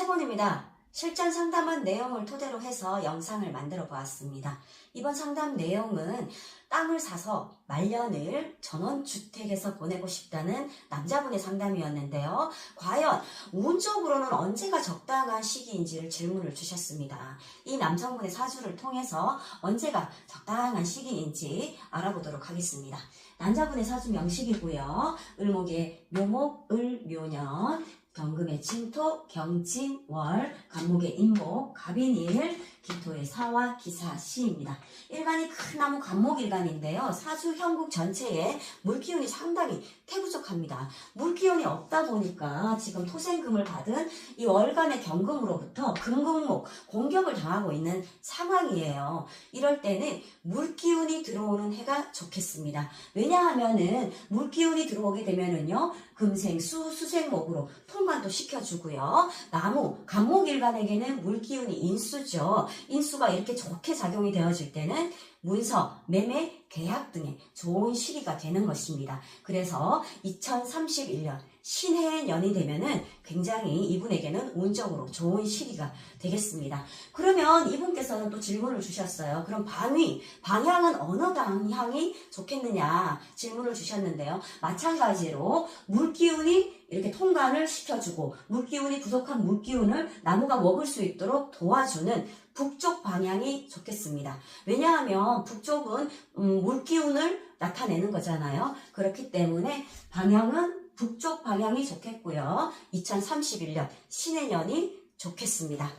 세번입니다. 실전 상담한 내용을 토대로 해서 영상을 만들어 보았습니다. 이번 상담 내용은 땅을 사서 말년을 전원주택에서 보내고 싶다는 남자분의 상담이었는데요. 과연 운적으로는 언제가 적당한 시기인지를 질문을 주셨습니다. 이 남성분의 사주를 통해서 언제가 적당한 시기인지 알아보도록 하겠습니다. 남자분의 사주 명식이고요. 을목의 묘목, 을, 묘년, 경금의 진토, 경진, 월, 간목의 인목, 갑인일, 기토의 사와, 기사, 시입니다. 일간이 큰 나무 간목 일간인데요. 사주 형국 전체에 물기운이 상당히 태부족합니다. 물기운이 없다 보니까 지금 토생금을 받은 이 월간의 경금으로부터 금금목 공격을 당하고 있는 상황이에요. 이럴 때는 물기운이 들어오는 해가 좋겠습니다. 왜냐하면은 물기운이 들어오게 되면은요 금생 수 수생목으로 통관도 시켜주고요 나무 간목 일간에게는 물기운이 인수죠 인수가 이렇게 좋게 작용이 되어질 때는 문서, 매매, 계약 등의 좋은 시기가 되는 것입니다. 그래서 2031년 신해의 년이 되면은 굉장히 이분에게는 운적으로 좋은 시기가 되겠습니다. 그러면 이분께서는 또 질문을 주셨어요. 그럼 방위, 방향은 어느 방향이 좋겠느냐 질문을 주셨는데요. 마찬가지로 물기운이 이렇게 통관을 시켜주고 물기운이 부족한 물기운을 나무가 먹을 수 있도록 도와주는 북쪽 방향이 좋겠습니다. 왜냐하면 북쪽은 음, 물기운을 나타내는 거잖아요. 그렇기 때문에 방향은 북쪽 방향이 좋겠고요. 2031년 신해년이 좋겠습니다.